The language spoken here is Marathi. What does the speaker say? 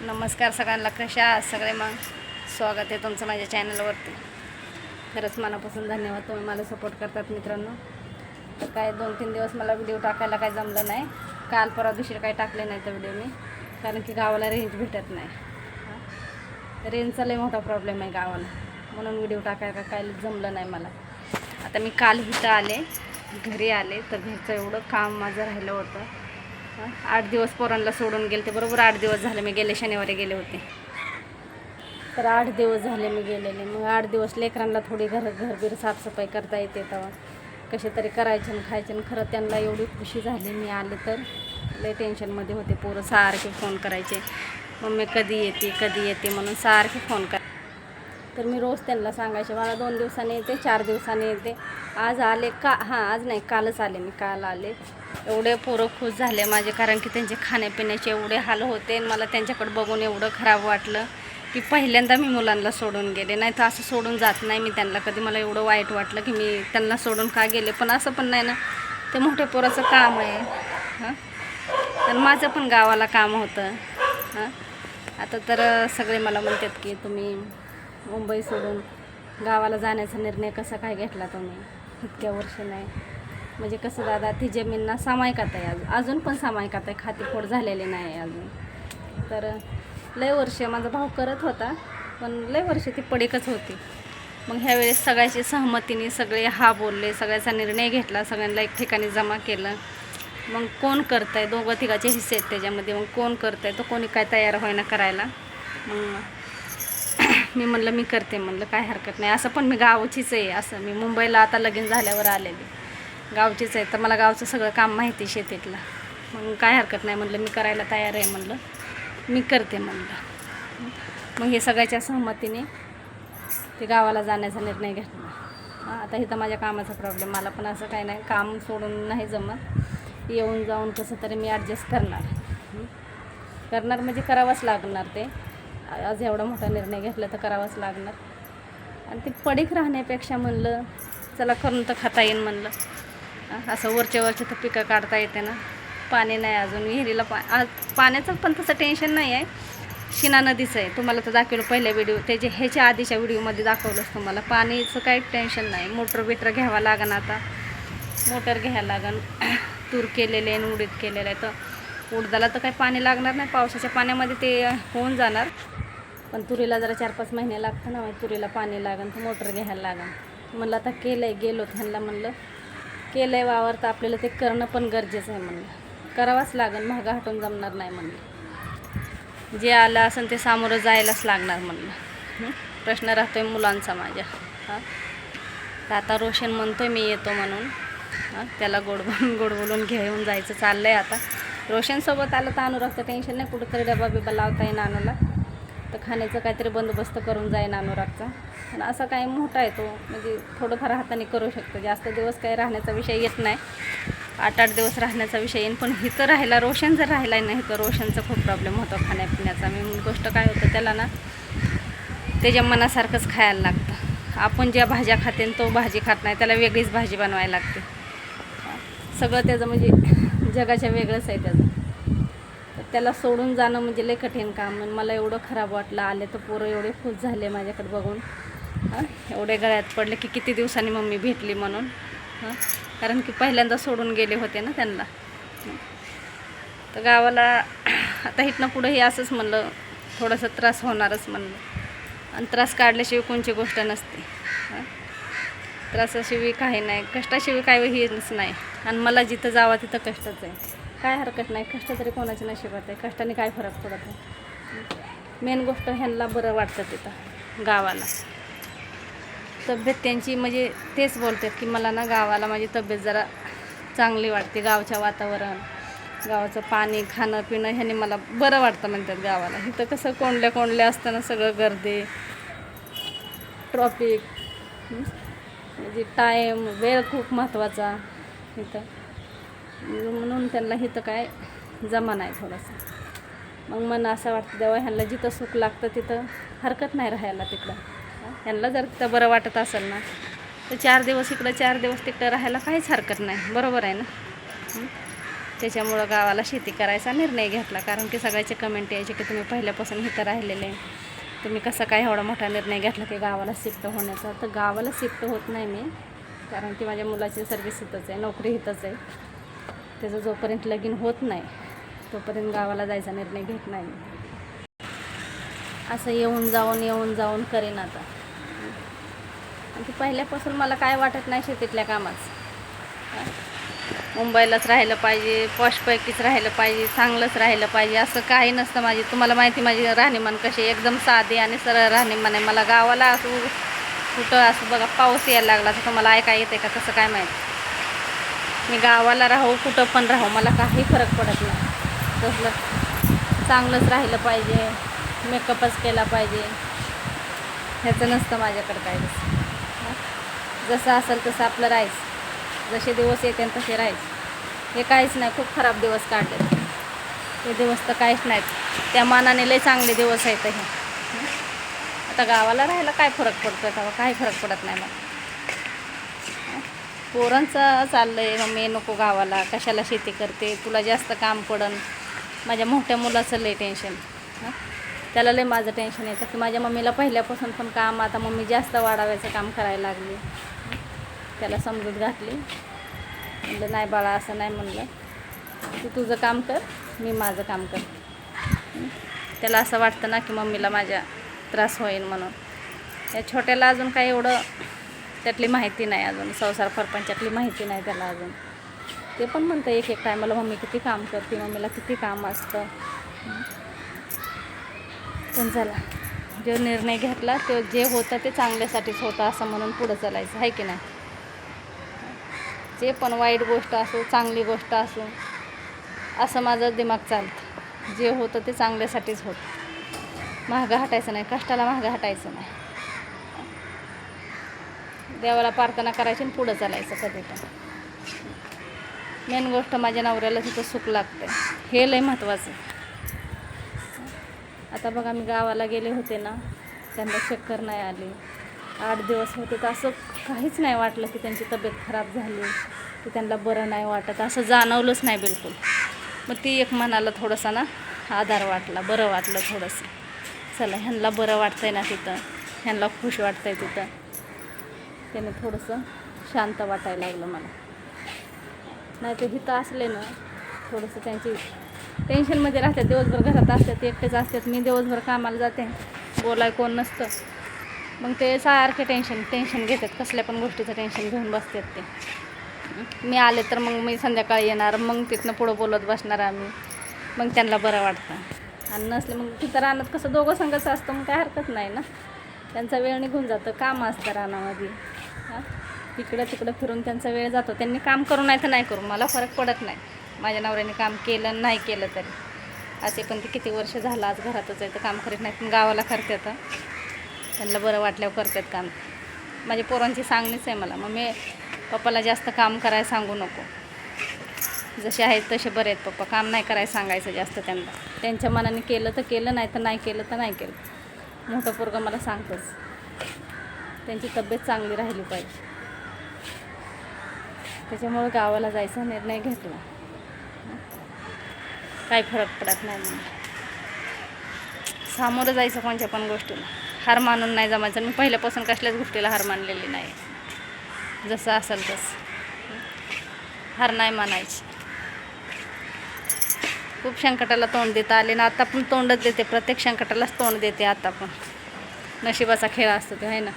नमस्कार सगळ्यांना कशा आहात सगळे मग? स्वागत आहे तुमचं माझ्या चॅनलवरती खरंच मनापासून धन्यवाद तुम्ही मला सपोर्ट करतात मित्रांनो. तर काय दोन तीन दिवस मला व्हिडिओ टाकायला काय जमलं नाही. काल परवा दिवशी काही टाकले नाही तर व्हिडिओ मी. कारण की गावाला रेंज भेटत नाही. रेंजचा लई मोठा प्रॉब्लेम आहे गावाला. म्हणून व्हिडिओ टाकायला काय जमलं नाही मला. आता मी काल इथं आले घरी आले तर घरचं एवढं काम माझं राहिलं होतं. आठ दिवस पोरांना सोडून गेले ते बरोबर आठ दिवस झाले मी गेले शनिवारी गेले होते. तर आठ दिवस झाले मी गेलेले. मग आठ दिवस लेकरांना थोडी घर घरबीर साफसफाई करता येते तेव्हा. कसे तरी करायचे आणि खायचे आणि खरं त्यांना एवढी खुशी झाली मी आले तर. लय टेन्शनमध्ये होते पोरं सारखे फोन करायचे. मम्मी कधी येते कधी येते म्हणून सारखे फोन कर. तर मी रोज त्यांना सांगायचे मला दोन दिवसांनी येते चार दिवसांनी येते. आज आले का हां आज नाही कालच आले मी काल आले. एवढे पोरं खुश झाले माझे कारण की त्यांचे खाण्यापिण्याचे एवढे हाल होते आणि मला त्यांच्याकडे बघून एवढं खराब वाटलं की पहिल्यांदा मी मुलांना सोडून गेले. नाही तर असं सोडून जात नाही मी त्यांना. कधी मला एवढं वाईट वाटलं की मी त्यांना सोडून का गेले? पण असं पण नाही ना. ते मोठ्या पोराचं काम आहे. हां? तर माझं पण गावाला काम होतं. हां? आता तर सगळे मला म्हणतात की तुम्ही मुंबई सोडून गावाला जाण्याचा निर्णय कसा काय घेतला तुम्ही? इतक्या वर्ष नाही. म्हणजे कसं दादा ती जमीनना सामायकात सामायिकात आहे अजून अजून पण सामायिकात आहे खातीफोड झालेली नाही आहे अजून. तर लय वर्ष माझा भाऊ करत होता पण लय वर्ष ती पडीकच होती. मग ह्यावेळेस सगळ्याची सहमतीने सगळे हा बोलले सगळ्याचा निर्णय घेतला सगळ्यांना एक ठिकाणी जमा केलं. मग कोण करत आहे दोघं तिघाचे हिस्से आहेत त्याच्यामध्ये. मग कोण करत आहे तो कोणी काय तयार होईना करायला. मग मी म्हणलं मी करते. म्हणलं काय हरकत नाही. असं पण मी गावचीच आहे. असं मी मुंबईला आता लगीन झाल्यावर आलेली. गावचीच आहे तर मला गावचं सगळं काम माहिती आहे शेतीतलं. मग काय हरकत नाही म्हणलं मी करायला तयार आहे म्हणलं. मी करते म्हणलं. मग हे सगळ्याच्या सहमतीने ते गावाला जाण्याचा निर्णय घेतला. आता इथं माझ्या कामाचा प्रॉब्लेम मला पण असं काही नाही काम सोडून नाही जमत. येऊन जाऊन कसं तरी मी ॲडजस्ट करणार. करणार म्हणजे करावंच लागणार ते. आज एवढा मोठा निर्णय घेतला तर करावाच लागणार. आणि ते पडीक राहण्यापेक्षा म्हणलं चला करून तर खाता येईन म्हणलं. असं वरच्या वरच्या तर पिकं काढता येते ना. पाणी नाही अजून विहिरीला पा पाण्याचं पण तसं टेन्शन नाही आहे. शिना नदीचं आहे. तुम्हाला तर दाखवलं पहिल्या व्हिडिओ त्याचे ह्याच्या आधीच्या व्हिडिओमध्ये दाखवलंच तुम्हाला पाणीचं काही टेन्शन नाही. मोटर बिटर घ्यावा लागन आता. मोटर घ्यायला लागन. तूर केलेले आहे उडीद केलेलं आहे तर उडदाला तर काही पाणी लागणार नाही. पावसाच्या पाण्यामध्ये ते होऊन जाणार. पण तुरीला जरा चार पाच महिने लागतं ना. तुरीला पाणी लागन तर मोटर घ्यायला लागन. म्हणलं आता केलं आहे गेलो त्यांना म्हणलं केलं आहे वावर तर आपल्याला ते करणं पण गरजेचं आहे म्हणलं. करावंच लागेल महागा हटून जमणार नाही म्हणलं. जे आलं असेल ते सामोरं जायलाच लागणार म्हणलं. प्रश्न राहतो आहे मुलांचा माझ्या. हां? तर आता रोशन म्हणतोय मी येतो म्हणून. हां? त्याला गोड बोलून गोड बोलून घेऊन जायचं चाललं आहे आता रोशनसोबत आलं तर अनुरागचं टेन्शन नाही. कुठंतरी डबा बिबा लावता येईन नानूला तर खाण्याचं काहीतरी बंदोबस्त करून जाईन अनुरागचा. पण असा काही मोठा आहे तो. म्हणजे थोडंफार हाताने करू शकतो. जास्त दिवस काही राहण्याचा विषय येत नाही. आठ आठ दिवस राहण्याचा विषय येईन. पण इथं राहिला रोशन जर राहिला नाही तर रोशनचा खूप प्रॉब्लेम होतो खाण्यापिण्याचा. मेन गोष्ट काय होतं त्याला ना त्याच्या मनासारखंच खायला लागतं. आपण ज्या भाज्या खाते तो भाजी खात नाही त्याला वेगळीच भाजी बनवायला लागते. सगळं त्याचं म्हणजे जगाच्या वेगळंच आहे त्याचं. त्याला सोडून जाणं म्हणजे लय कठीण काम. मला एवढं खराब वाटलं. आले तर पोरं एवढे खुश झाले माझ्याकडे बघून. हां एवढे गळ्यात पडले की किती दिवसांनी मम्मी भेटली म्हणून हां. कारण की पहिल्यांदा सोडून गेले होते ना त्यांना. तर गावाला आता इथनं पुढंही असंच म्हणलं थोडासा त्रास होणारच म्हणलं. आणि त्रास काढल्याशिवाय कोणची गोष्ट नसते हां. त्रासाशिवाय काही नाही कष्टाशिवाय काही हेच नाही. आणि मला जिथं जावं तिथं कष्टच आहे. काय हरकत नाही कष्ट तरी कोणाच्या नशिबात आहे कष्टाने काय फरक पडत नाही. मेन गोष्ट ह्यांना बरं वाटतं तिथं गावाला. तब्येत त्यांची म्हणजे तेच बोलतात की मला ना गावाला माझी तब्येत जरा चांगली वाटते गावच्या वातावरण गावाचं पाणी खाणं पिणं ह्याने मला बरं वाटतं म्हणतात गावाला. इथं कसं कोंडल्या कोंडल्या असताना सगळं गर्दी ट्रॉफिक म्हणजे टाईम वेळ खूप महत्त्वाचा इथं. म्हणजे म्हणून त्यांना इथं काय जमा नाही थोडंसं. मग मन असं वाटतं देवा ह्यांना जिथं सुख लागतं तिथं हरकत नाही राहायला तिकडं. यांना ह्यांना जर तिथं बरं वाटत असेल ना तर चार दिवस इकडं चार दिवस तिकडं राहायला काहीच हरकत नाही. बरोबर आहे ना? त्याच्यामुळं गावाला शेती करायचा निर्णय घेतला. कारण की सगळ्याचे कमेंट यायचे की तुम्ही पहिल्यापासून इथं राहिलेले तुम्ही कसा काय एवढा मोठा निर्णय घेतला की गावाला शिफ्ट होण्याचा? तर गावाला शिफ्ट होत नाही मी. कारण की माझ्या मुलाची सर्व्हिस इथंच आहे नोकरी इथंच आहे. त्याचं जोपर्यंत लगीन होत नाही तोपर्यंत गावाला जायचा निर्णय घेत नाही असं येऊन जाऊन येऊन जाऊन करेन आता. आणि पहिल्यापासून मला काय वाटत नाही शेतीतल्या कामाचं मुंबईलाच राहिलं पाहिजे पॉशपैकीच राहिलं पाहिजे चांगलंच राहिलं पाहिजे असं काही नसतं माझी. तुम्हाला माहिती माझी राहणीमान कशी आहे, एकदम साधी आणि सरळ राहणीमान आहे. मला गावाला असं कुठं असं बघा पाऊस यायला लागला तर तुम्हाला ऐका येते का? कसं काय माहीत? मी गावाला राहू कुठं पण राहू मला काही फरक पडत नाही. तसलं चांगलंच राहिलं पाहिजे मेकअपच केला पाहिजे. ह्याचं नसतं माझ्याकडं काय तसं जसं असेल तसं आपलं राहायचं. जसे दिवस येते तसे राहायचं. हे काहीच नाही खूप खराब दिवस काढले ते दिवस तर काहीच नाहीत. त्या मानाने लय चांगले दिवस आहेत हे. आता गावाला राहायला काय फरक पडतो तेव्हा? काही फरक पडत नाही मला पोरांचं चाललं आहे मम्मी नको गावाला. कशाला शेती करते? तुला जास्त काम पडन. माझ्या मोठ्या मुलाचं लय टेन्शन हां त्याला लय माझं टेन्शन यायचं की माझ्या मम्मीला पहिल्यापासून पण काम आता मम्मी जास्त वाढावायचं काम करायला लागली. त्याला समजूत घातली. म्हणलं नाही बाळा असं नाही म्हणलं. तू तुझं काम कर मी माझं काम कर त्याला असं वाटतं ना की मम्मीला माझ्या त्रास होईल म्हणून. या छोट्याला अजून काही एवढं त्यातली माहिती नाही अजून. संसार परपंचातली माहिती नाही त्याला अजून. ते पण म्हणतं एक एक टायमाला मम्मी किती काम करते मम्मीला किती काम असतं. पण चला. जो निर्णय घेतला तो जे होतं ते चांगल्यासाठीच होतं असं म्हणून पुढं चालायचं. आहे की नाही? जे पण वाईट गोष्ट असो चांगली गोष्ट असो असं माझं दिमाग चालतं. जे होतं ते चांगल्यासाठीच होतं. महागा हटायचं नाही. कष्टाला महागा हटायचं नाही. देवाला प्रार्थना करायची आणि पुढं चालायचं कधी पण. मेन गोष्ट माझ्या नवऱ्याला तिथं सुख लागतं हे लय महत्त्वाचं आता बघा मी गावाला गेले होते ना त्यांना चक्कर नाही आली. आठ दिवस होते तर असं काहीच नाही वाटलं की त्यांची तब्येत खराब झाली की त्यांना बरं नाही वाटत. असं जाणवलंच नाही बिलकुल. मग ती एक मनाला थोडासा ना आधार वाटला बरं वाटलं थोडंसं. चला ह्यांना बरं वाटतंय ना तिथं ह्यांना खुश वाटतंय तिथं. त्याने थोडंसं शांत वाटायला लागलं मला. नाही तर हिथं असले ना थोडंसं त्यांची टेन्शनमध्ये राहतात दिवसभर घरात असतात एकटेच असतात. मी दिवसभर कामाला जाते. बोलाय कोण नसतं. मग ते सारखे टेन्शन टेन्शन घेतात. कसल्या पण गोष्टीचं टेन्शन घेऊन बसतात ते. मी आले तर मग मी संध्याकाळी येणार मग तिथनं पुढं बोलत बसणार आम्ही. मग त्यांना बरं वाटतं. आणि नसले मग तिथं रानात कसं दोघं संघाचं असतं मग काय हरकत नाही ना? त्यांचा वेळ निघून जातं काम असतं रानामध्ये. हां? इकडं तिकडं फिरून त्यांचा वेळ जातो. त्यांनी काम करू नाही तर नाही करू. मला फरक पडत नाही. माझ्या नवऱ्याने काम केलं नाही केलं तरी. असे पण ते किती वर्ष झालं आज घरातच आहे तर काम करीत नाही पण गावाला करतात. त्यांना बरं वाटल्यावर करतात काम. माझ्या पोरांची सांगणीच आहे मला मग मी पप्पाला जास्त काम करायला सांगू नको. जसे आहेत तसे बरे आहेत पप्पा काम नाही करायला सांगायचं जास्त त्यांना. त्यांच्या मनाने केलं तर केलं नाही तर नाही केलं तर नाही केलं. मोठं पोरगं मला सांगतंच. त्यांची तब्येत चांगली राहिली पाहिजे. त्याच्यामुळं गावाला जायचा निर्णय घेतला. काही फरक पडत नाही म्हणून. सामोरं जायचं कोणत्या पण गोष्टीला. हार मानून नाही जमायचं. मी पहिल्यापासून कसल्याच गोष्टीला हार मानलेली नाही. जसं असेल तसं. हार नाही मानायची. खूप संकटाला तोंड देता आले ना. आता पण तोंडच देते. प्रत्येक संकटालाच तोंड देते आता पण. नशिबाचा खेळ असतो ते आहे ना?